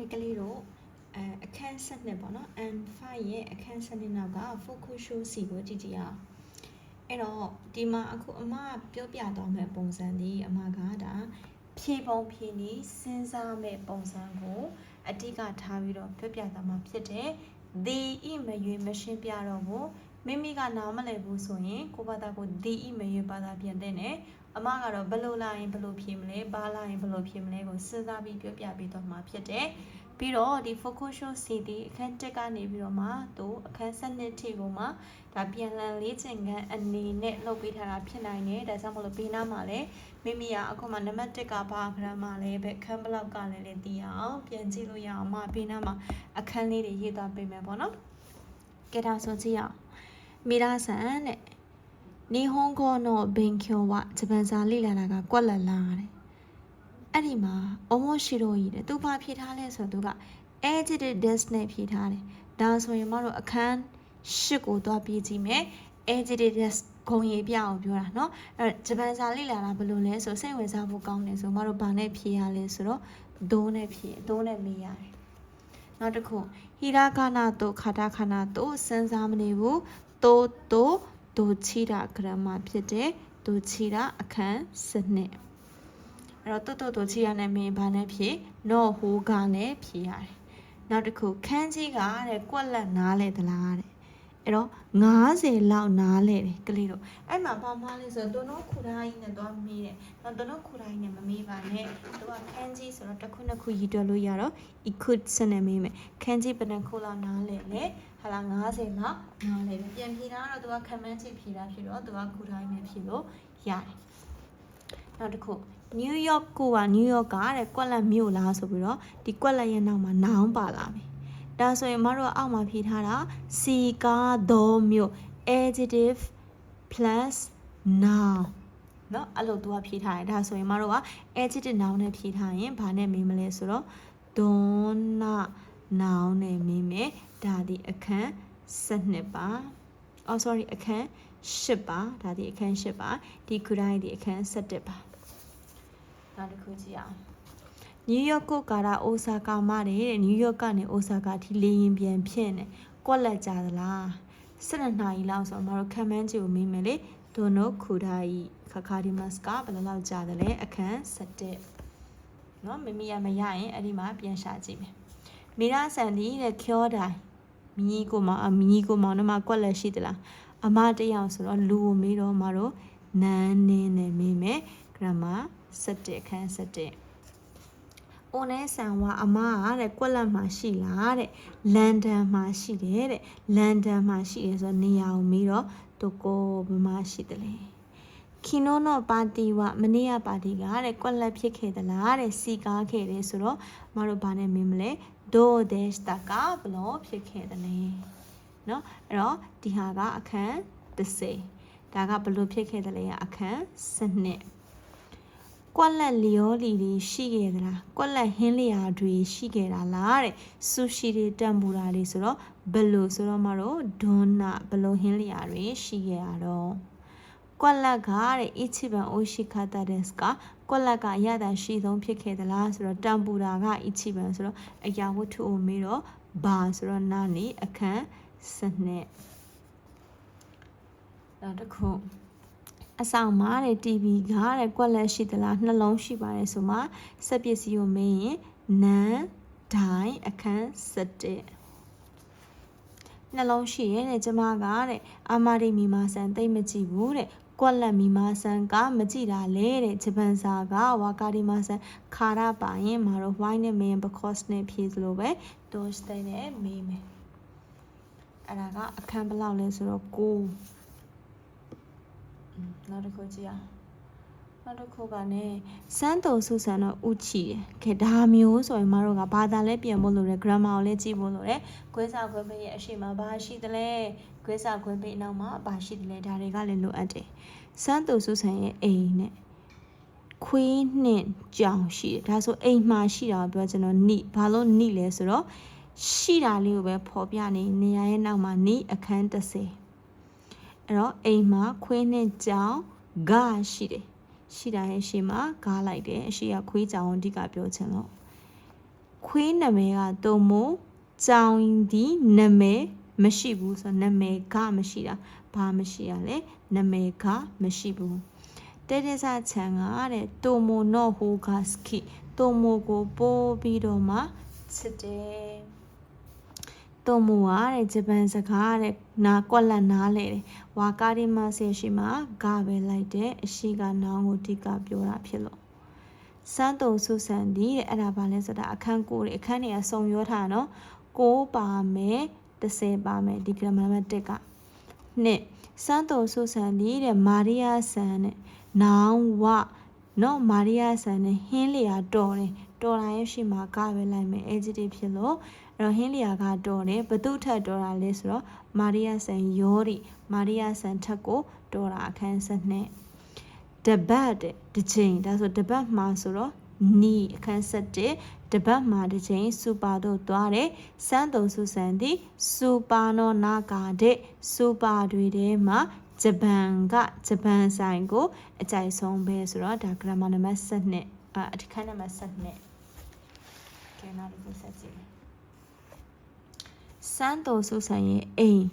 ခေကလေးတို့အဲအခန်း7နှစ်ပေါ့နော် N5 ရဲ့အခန်း7နှစ်နောက်က focus show စီကိုကြည့်ကြည့်အောင်အဲ့တော့ဒီမှာအခုအမပြောပြသွားမယ့်ပုံစံဒီအမကဒါဖြေပုံဖြေနည်းစဉ်းစားမဲ့ပုံစံကိုအတိကထားပြီးတော့ပြောပြသွားမှာဖြစ်တယ်။ the ဤမရွေမရှင်းပြတော့ဘူး မိမိကနားမလည်ဘူးဆိုရင်ကိုယ့်ဘာသာကို the ဤမရွေဘာသာပြန်တဲ့နဲ့အမကတော့ဘယ်လိုလာရင်ဘယ်လိုဖြေမလဲဘာလာရင်ဘယ်လိုဖြေမလဲကိုစဉ်းစားပြီးပြောပြပေးတော့မှာဖြစ်တယ်။ပြီးတော့ဒီ focus show စီဒီအခန်းတက်ကနေပြီးတော့မှသူအခန်း7နှစ်ထိကိုမှဒါပြန်လည်လေးချင်ခန်းအနေနဲ့လုပ်ပေးထားတာဖြစ်နိုင်တယ်ဒါကြောင့်မလို့ဘေးနားမှာလည်းမိမိကအခုမှနံပါတ်1ကဘာဂရမ်မှာလဲပဲအခန်းဘလောက်ကလည်းလည်းသိရအောင်ပြန်ကြည့်လို့ရအောင်မှဘေးနားမှာအခန်းလေးတွေရေးသွားပေးမယ်ပေါ့နော်ကဲဒါဆိုကြည့်အောင် မိသားဆန်တဲ့နေဟွန်ကောနောဘင်ကျော်ဝဂျပန်စာလေ့လာတာကကွက်လက်လာတဲ့အဲ့ဒီမှာအမောရှိရိုကြီးတဲ့သူဘာဖြေထားလဲဆိုသူက adjective des နဲ့ဖြေထားတယ်ဒါဆိုရင်မတို့အခန်းရှစ်ကိုသွားပြီးကြည့်မယ် adjective des ဂုံရေးပြအောင်ပြောတာเนาะအဲ့ဂျပန်စာလေ့လာတာဘယ်လိုလဲဆိုစိတ်ဝင်စားဖို့ကောင်းတယ်ဆိုမတို့ဘာနဲ့ဖြေရလဲဆိုတော့ဒိုးနဲ့ဖြေဒိုးနဲ့မေးရတယ်နောက်တစ်ခုဟီရာဂနာတို့ခါတာခနာတို့စဉ်းစားမနေဘူး တိုးတိုးဒိုချီတာဂရမဖြစ်တဲ့ဒိုချီတာအခန်းစနစ်အဲ့တော့တိုးတိုးဒိုချီရနဲ့မင်းဘာနဲ့ဖြေနော့ဟိုးကနဲ့ဖြေရတယ်နောက်တစ်ခုခန်းကြီးကတဲ့ကွက်လက်နားလဲသလားတဲ့ အဲ့တော့90လောက်နားလဲတယ်ကလေးတို့အဲ့မှာဘာမှလဲဆိုတော့တို့ခုထားကြီးနဲ့သွားမေးတယ်တော့တို့ခုထားကြီးနဲ့မမေးပါနဲ့သူကခန်းကြီးဆိုတော့တစ်ခုနှစ်ခုရည်တွက်လို့ရတော့ equal စနဲ့မေးမယ်ခန်းကြီးဘယ်နှခုလောက်နားလဲလဲဟာလာ90လောက်နားလဲတယ်ပြန်ဖြေတာကတော့သူကခံမှန်းချိဖြေတာဖြစ်တော့သူကခုထားကြီးနဲ့ဖြေလို့ရတယ်နောက်တစ်ခုနယူးယောက်ကကနယူးယောက်ကတဲ့ကွက်လက်မြို့လားဆိုပြီးတော့ဒီကွက်လက်ရဲ့နောက်မှာနောင်ပါလာပြီ ဒါဆိုရင်မတို့အောက်မှာဖြေထားတာစီကားသောမြို့ adjective plus noun เนาะအဲ့လိုသူကဖြေထားတယ်ဒါဆိုရင်မတို့က adjective noun နဲ့ဖြေထားရင်ဘာနဲ့မေးမလဲဆိုတော့ donna noun နဲ့မေးမယ်ဒါဒီအခန်း7ပါ oh sorry အခန်း8ပါဒါဒီအခန်း8ပါဒီခုတိုင်းဒီအခန်း7ပါနောက်တစ်ခုကြည့်အောင် နယူးယောက်ကိုကာရာအိုဆာကာမတဲ့နယူးယောက်ကနေအိုဆာကာထိလေရင်ပြန်ဖြစ်နေကွက်လက်ကြသလား12နာရီလောက်ဆိုတော့မတို့ခံမှန်းကြည့်ကိုမေးမယ်လေဒိုနိုခူဒါဤခခါဒီမတ်ကဘယ်လောက်လောက်ကြာတယ်လဲအခန်း7เนาะမမီရမရရင်အဲ့ဒီမှာပြန်ရှာကြည့်မယ်မိရာဆန်ဒီတဲ့ကျောဒိုင်မီကိုမအမီကိုမောင်နှမကွက်လက်ရှိသလားအမတယောက်ဆိုတော့လူကိုမေးတော့မတို့နန်းနင်းနဲ့မေးမယ် grammar 7အခန်း7။ အိုနဲဆန်ဝါအမကတဲ့ကွက်လက်မှာရှိလားတဲ့လန်ဒန်မှာရှိတယ်တဲ့လန်ဒန်မှာရှိတယ်ဆိုတော့နေရာကိုမေးတော့သူကိုဘယ်မှာရှိတယ်လဲခီနိုနောပါတီဝမနေ့ကပါတီကတဲ့ကွက်လက်ဖြစ်ခဲ့သလားတဲ့စီကားခဲ့တယ်ဆိုတော့မတို့ဘာနဲ့မေးမလဲဒိုဒက်စတာကဘလို့ဖြစ်ခဲ့တယ်လဲเนาะအဲ့တော့ဒီဟာကအခန်း30ဒါကဘလို့ဖြစ်ခဲ့တယ်လဲအခန်း7 ကွက်လက်လျောလီတွေရှိခဲ့သလားကွက်လက်ဟင်းလျာတွေရှိခဲ့တာလားတဲ့ဆူရှီတွေတံပူတာတွေဆိုတော့ဘယ်လိုဆိုတော့မတို့ဒွန်းနာဘယ်လိုဟင်းလျာတွေရှိခဲ့ရတော့ကွက်လက်ကတဲ့အချီပန်အိုရှိခတာဒက်စကကွက်လက်ကရတာရှိဆုံးဖြစ်ခဲ့သလားဆိုတော့တံပူတာကအချီပန်ဆိုတော့အရာဝတ္ထုကိုမေးတော့ဘာဆိုတော့နာနေအခန်းစနစ်နောက်တစ်ခု အဆောင်မှာတဲ့ TV ကတဲ့ကွက်လက်ရှိသလားနှလုံးရှိပါတယ်ဆိုမှစက်ပစ္စည်းကိုမေးရင်နန်းဒိုင်အခန်း7နှလုံးရှိရဲ့တဲ့ကျမကတဲ့အာမာရီမီမာဆန်သိမ့်မကြည့်ဘူးတဲ့ကွက်လက်မီမာဆန်ကမကြည့်တာလေတဲ့ဂျပန်စာကဝါကာရီမာဆန်ခါရပါရင်မတို့ why နဲ့မင်း because နဲ့ဖြေသလိုပဲ those တဲ့နဲ့မေးမယ်အဲ့ဒါကအခန်းဘယ်လောက်လဲဆိုတော့9 နောက်တစ်ခုကြည့်အောင်နောက်တစ်ခုကလည်းစမ်းတုံစုဆန်တော့ဥချီတယ်ခေဒါမျိုးဆိုရင်မတို့ကဘာသာလဲပြင်ဖို့လိုတယ် grammar ကိုလည်းကြည့်ဖို့လိုတယ်ခွဲစာခွဲပိတ်ရဲ့အရှိမဘာရှိသလဲခွဲစာခွဲပိတ်နောက်မှာဘာရှိသလဲဒါတွေကလည်းလိုအပ်တယ်စမ်းတုံစုဆန်ရဲ့အိမ်နဲ့ခွေးနှင့်ကြောင်ရှိတယ်ဒါဆိုအိမ်မှာရှိတာကိုပြောကျွန်တော်နိဘာလို့နိလဲဆိုတော့ရှိတာလေးကိုပဲဖော်ပြနေနေရာရဲ့နောက်မှာနိအခန်း30 အဲ့တော့အိမ်မှာခွေးနှင့်ကြောင်ဂရှိတယ်ရှိတာရဲ့ရှေ့မှာဂါးလိုက်တယ်အရှိကခွေးကြောင်အဓိကပြောချင်လို့ခခွေးနာမည်ကတုံမို့ကြောင်ဒီနာမည်မရှိဘူးဆိုတော့နာမည်ကမရှိတာဘာမရှိရလဲနာမည်ကမရှိဘူးတဲတဲဆာချန်ကတဲ့တိုမိုနော့ဟိုဂါစကီတိုမိုကိုပိုးပြီးတော့မှချစ်တယ် တိုမိုကတဲ့ဂျပန်စကားတဲ့နာကွက်လက်နားလေတယ်ဝါကာရီမဆေရှိမှာဂါပဲလိုက်တယ်အရှိကနောင်းကိုတိကပြောတာဖြစ်လို့စန်းတုံဆုဆန်ဒီတဲ့အဲ့ဒါဘာလဲဆိုတာအခန်းကိုတဲ့အခန်းတွေကစုံရောထားနော်6ပါမယ်30ပါမယ်ဒီဂရမနံပါတ်1ကနှစ်စန်းတုံဆုဆန်ဒီတဲ့မာရီယာဆန်တဲ့နောင်ဝနော်မာရီယာဆန်နဲ့ဟင်းလျာတော်တယ်တော်တာရဲ့ရှိမှာကပဲလိုက်မယ် adjective ဖြစ်လို့ အဲ့တော့ဟင်းလျာကတော်တယ်ဘသူထက်တော်တာလဲဆိုတော့မာရီယာဆန်ယောရီမာရီယာဆန်ထက်ကိုတော်တာအခန်းဆက်နဲ့တပတ်တဲ့တစ်ချိန်ဒါဆိုတပတ်မှာဆိုတော့နီအခန်းဆက်တဲ့တပတ်မှာတစ်ချိန်စူပါတို့သွားတယ်စမ်းတုံစုဆန်သည်စူပါနောနာကာတဲ့စူပါတွေထဲမှာဂျပန်ကဂျပန်ဆိုင်ကိုအကြိုက်ဆုံးပဲဆိုတော့ဒါ grammar နံပါတ်7နဲ့အာအခန်းနံပါတ်7နဲ့ကဲနောက်တစ်ခုဆက်ကြည့် မယ်စမ်းတုံစုဆန်ရဲ့အိမ်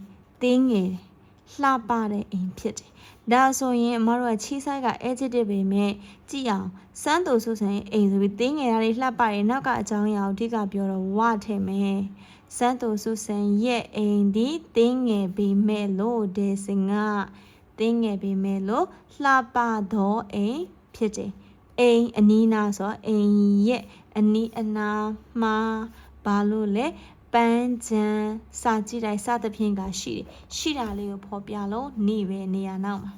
တင်းငယ်လှပတဲ့အိမ်ဖြစ်တယ်ဒါဆိုရင်အမတို့ကချီးဆိုင်က adjective ပဲမဲ့ကြည့်အောင်စမ်းသူစုဆန်အိမ်ဆိုပြီးတင်းငယ်ရည်လှပရနောက်ကအကြောင်းအရာကိုအဓိကပြောတော့ဝထည့်မယ်စမ်းသူစုဆန်ရဲ့အိမ်ဒီတင်းငယ်ပေမဲ့လို့ဒေစင်ကတင်းငယ်ပေမဲ့လို့လှပသောအိမ်ဖြစ်တယ်အိမ်အနီးနာဆိုအိမ်ရဲ့အနီးအနားမှာဘာလို့လဲ ပန်းချံစာကြည့်တိုင်းစသဖြင့်ကရှိတယ်ရှိတာလေးကိုဖော်ပြလို့နေပဲနေရာနောက်မှာ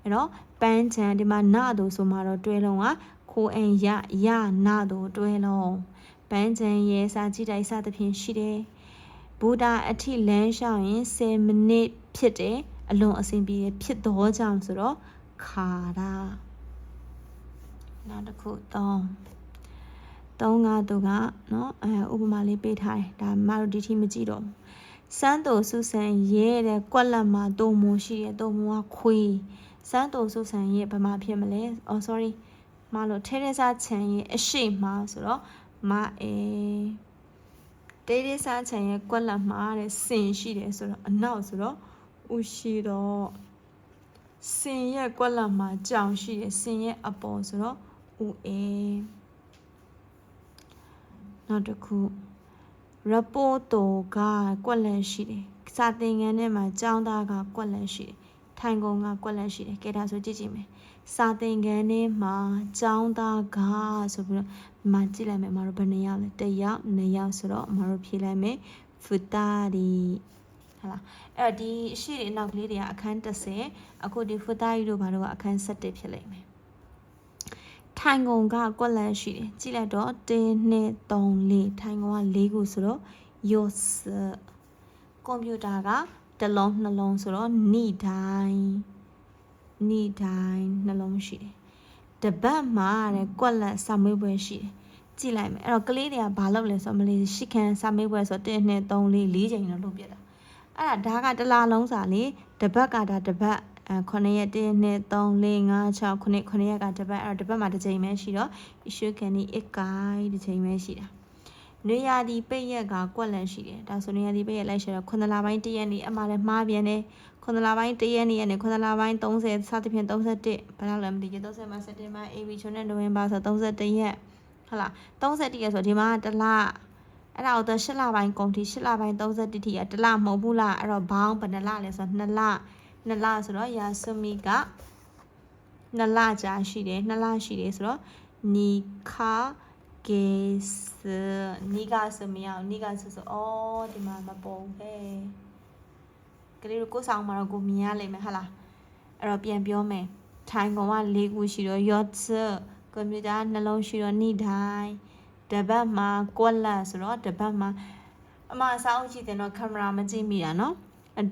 အဲ့တော့ပန်းချံဒီမှာနတို့ဆိုမှတော့တွဲလုံးကခိုးအင်ရရနတို့တွဲလုံးပန်းချံရဲ့စာကြည့်တိုင်းစသဖြင့်ရှိတယ်ဘူတာအထိလမ်းလျှောက်ရင်10မိနစ်ဖြစ်တယ်အလွန်အဆင်ပြေဖြစ်သောကြောင့်ဆိုတော့ခါတာနောက်တစ်ခု3 သုံးကားသူကနော်အဲဥပမာလေးပေးထားတယ်ဒါမတို့ဒီထိမကြည့်တော့စန်းတူစုဆန်ရဲတဲ့ကွက်လက်မှာတုံမုံရှိရဲတုံမုံကခွေးစန်းတူစုဆန်ရဲဘာမှဖြစ်မလဲအော် sorry မလို့ထဲထဲစားချန်ရဲအရှိမှာဆိုတော့မအေတေးတေးစားချန်ရဲကွက်လက်မှာတဲ့စင်ရှိတယ်ဆိုတော့အနောက်ဆိုတော့ဥရှိတော့စင်ရဲ့ကွက်လက်မှာကြောင်ရှိတယ်စင်ရဲ့အပေါ်ဆိုတော့ UE နောက်တစ်ခု report တိုကကွက်လန်ရှိတယ်စာသင်ခန်းထဲမှာကျောင်းသားကကွက်လန်ရှိတယ်ထိုင်ကုန်ကကွက်လန်ရှိတယ်ကဲဒါဆိုကြည့်ကြည့်မယ်စာသင်ခန်းထဲမှာကျောင်းသားကဆိုပြီးတော့မကြည့်လိုက်မယ်မတို့ဘယ်နှယောက်လဲတစ်ယောက်နှစ်ယောက်ဆိုတော့မတို့ဖြေလိုက်မယ်ဖူတာရီဟာလားအဲ့တော့ဒီအရှိတွေအနောက်ကလေးတွေကအခန်း30အခုဒီဖူတာရီတို့ဘာလို့ကအခန်း7ဖြစ်လိမ့်မယ် ထိုင်ကုန်ကကွက်လန်ရှိတယ်ကြည့်လိုက်တော့1 2 3 4ထိုင်ကုန်က4ခုဆိုတော့ yours ကွန်ပျူတာကတစ်လုံးနှလုံးဆိုတော့ ni တိုင်း ni တိုင်းနှလုံးရှိတယ်တပတ်မှာတဲ့ကွက်လက်စာမေးပွဲရှိတယ်ကြည့်လိုက်မယ်အဲ့တော့ကလေးတွေကဘာလုပ်လဲဆိုတော့မလေးရှစ်ခန်းစာမေးပွဲဆိုတော့1 2 3 4 4ချိန်တော့လုပ်ပြတာအဲ့ဒါဒါကတစ်လားလုံးစာလေတပတ်ကဒါတပတ်အဲ 9ရက်1 2 3 4 5 6 9 9ရက်ကတစ်ပတ်အဲ့တော့တစ်ပတ်မှာတစ်ချိန်ပဲရှိတော့ issue can be 1ကိုင်းတစ်ချိန်ပဲရှိတာနေရာဒီပိတ်ရက်ကကွက်လန်ရှိတယ်ဒါဆိုနေရာဒီပိတ်ရက်လိုက်ရှာတော့9လပိုင်း1ရက်နေ့အမှားလည်းမှားပြန်တယ်9လပိုင်း1ရက်နေ့နဲ့9လပိုင်း30စသဖြင့်31ဘယ်လောက်လဲမသိဘူး30မှာစက်တင်ဘာ AB ချုံနဲ့နိုဝင်ဘာဆို31ရက်ဟုတ်လား31ရက်ဆိုဒီမှာတစ်လအဲ့ဒါတော့8လပိုင်းကုန်ထိ8လပိုင်း31ထိရတစ်လမဟုတ်ဘူးလားအဲ့တော့ဘောင်းဘယ်နှလလဲဆိုတော့2လ နှစ်လဆိုတော့ယာဆမီကနှစ်လကြာရှိတယ်နှစ်လရှိတယ်ဆိုတော့နီခာကေစနီကဆိုမရအောင်နီကဆိုဆိုအော်ဒီမှာမပေါ်ပဲကလေးတို့ကိုဆောင်မှာတော့ကိုမြင်ရလိမ့်မယ်ဟာလားအဲ့တော့ပြန်ပြောမယ်ထိုင်ကောင်က၄ခုရှိတော့ your ကွန်ပျူတာနှလုံးရှိတော့နိတိုင်းတပတ်မှာကွက်လက်ဆိုတော့တပတ်မှာအမအစားအုပ်ကြည့်တယ်တော့ကင်မရာမကြည့်မိတာနော်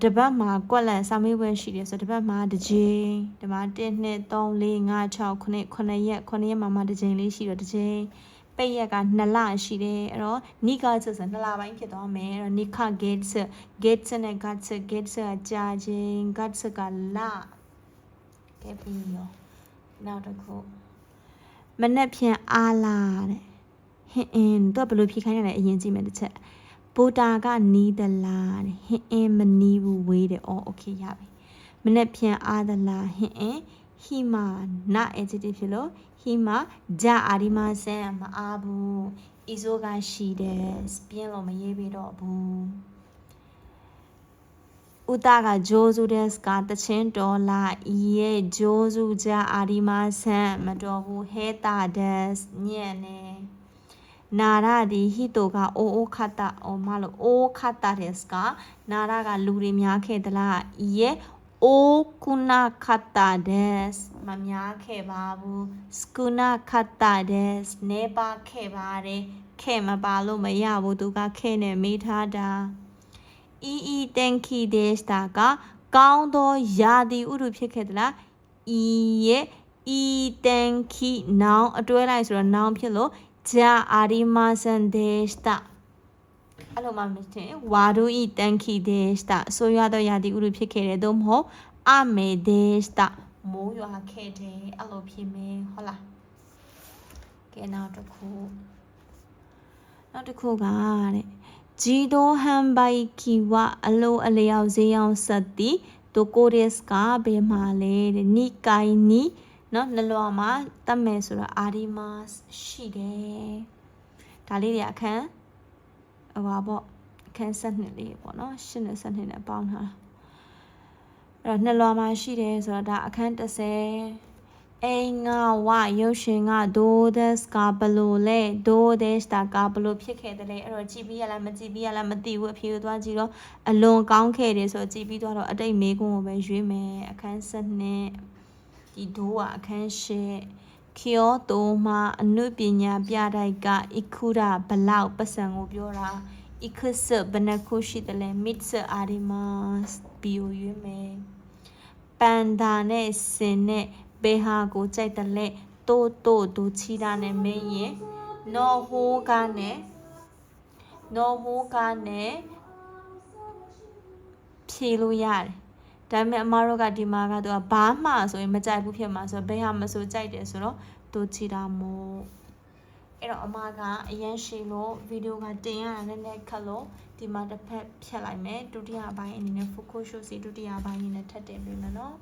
တပတ်မှာကွက်လန်စာမေးပွဲရှိတယ်ဆိုတပတ်မှာတစ်ချိန်ဒီမှာ1 2 3 4 5 6 9 9ရက်9ရက်မှာမှတစ်ချိန်လေးရှိတော့တစ်ချိန်ပိတ်ရက်က2လရှိတယ်အဲ့တော့နိကဆိုဆို2လပိုင်းဖြစ်သွားမယ်အဲ့တော့နိခ gates gates နဲ့ guts gates ကကြာချင်း guts ကလကဲပြီးရောနောက်တစ်ခုမနေ့ဖြန်အားလာတဲ့ဟဟင်အင်းတော့ဘယ်လိုဖြေခိုင်းရလဲအရင်ကြည့်မယ်တစ်ချက် ပိုတာကနီးသလားတဲ့ဟင်အင်းမနီးဘူးဝေးတယ်အော်โอเคရပြီမနေ့ပြန်အားသလားဟင်အင်းဟီမာနာ adjective ဖြစ်လို့ဟီမာဂျာအာဒီမာဆန်မအားဘူးအီဇိုကရှိတယ်ပြင်းလို့မရေးပြီးတော့ဘူးဥတာကဂျိုးစုတဲ့စကတချင်းတော်လာဤရဲ့ဂျိုးစုကြအာဒီမာဆန်မတော်ဘူးဟဲတာဒက်ညံ့နေ နာရဒီဟီတိုကအိုအိုခတ်တာအော်မလို့အိုခတ်တာတဲ့စကနာရကလူတွေများခဲ့သလားဤရဲ့အိုကုနာခတ်တာဒက်မများခဲ့ပါဘူးစကုနာခတ်တာဒက်နေပါခဲ့ပါတယ်ခဲ့မပါလို့မရဘူးသူကခဲ့နေမိထားတာအီအီတန်ခီဒေစတာကကောင်းသောယာတီဥရုဖြစ်ခဲ့သလားအီရဲ့အီတန်ခီနောင်အတွဲလိုက်ဆိုတော့နောင်ဖြစ်လို့ ဂျာအာရီမာဆန်ဒေစတာအဲ့လိုမှမထင်ဝါဒူဤတန်ခီဒေစတာဆိုရသောယာတီဥရုဖြစ်ခဲ့တယ်သို့မဟုတ်အမေဒေစတာမိုးရွာခဲ့တယ်အဲ့လိုဖြစ်မယ်ဟုတ်လားကဲနောက်တစ်ခုနောက်တစ်ခုကတဲ့ဂျီဒိုဟန်ဘိုင်ကီဝအလိုအလျောက်ဈေးအောင်ဆက်တီတိုကိုရက်စ်ကဘယ်မှာလဲတဲ့နိကိုင်နီ နော်နလွာမှာတတ်မယ်ဆိုတော့အာဒီမတ်ရှိတယ်ဒါလေးတွေအခန်းဟိုပါပေါ့အခန်းဆက်နှစ်လေးပေါ့နော်ရှင်းနဲ့ဆက်နှစ်နဲ့ပေါင်းထားတာအဲ့တော့နှစ်လွာမှာရှိတယ်ဆိုတော့ဒါအခန်း30အိမ်ငါဝရုပ်ရှင်ကဒိုဒက်စကဘလို့လဲဒိုဒက်စတာကဘလို့ဖြစ်ခဲ့တယ်လဲအဲ့တော့ကြည်ပြီးရလားမကြည်ပြီးရလားမသိဘူးအဖြေကိုသွားကြည့်တော့အလွန်ကောင်းခဲ့တယ်ဆိုတော့ကြည်ပြီးသွားတော့အတိတ်မေကွန်းကိုပဲရွေးမယ်အခန်း7နှစ် ဒီဒိုးကအခန်း8ခီယိုတိုမှာအနုပညာပြတိုက်ကဣခုရာဘလောက်ပတ်စံကိုပြောတာဣခစဘနခုရှိတယ်လဲမစ်စအာရီမတ်ဘီယိုရွေးမယ်ပန်ဒါနဲ့စင်နဲ့ဘယ်ဟာကိုကြိုက်တယ်လဲတိုးတိုးဒူချီတာနဲ့မင်းရင်နော်ဟိုးကနဲ့နော်ဟိုးကနဲ့ဖြေလို့ရတယ် ဒါပေမဲ့အမတို့ကဒီမှာကသူကဘာမှဆိုရင်မကြိုက်ဘူးဖြစ်မှာဆိုတော့ဘယ်ဟာမဆိုကြိုက်တယ်ဆိုတော့တိုးချီတာမို့အဲ့တော့အမကအရန်ရှည်လို့ဗီဒီယိုကတင်ရတာနည်းနည်းခက်လို့ဒီမှာတစ်ဖက်ဖြတ်လိုက်မယ်ဒုတိယပိုင်းအနေနဲ့ focus show စီဒုတိယပိုင်းအနေနဲ့ထပ်တင်ပေးမယ်နော်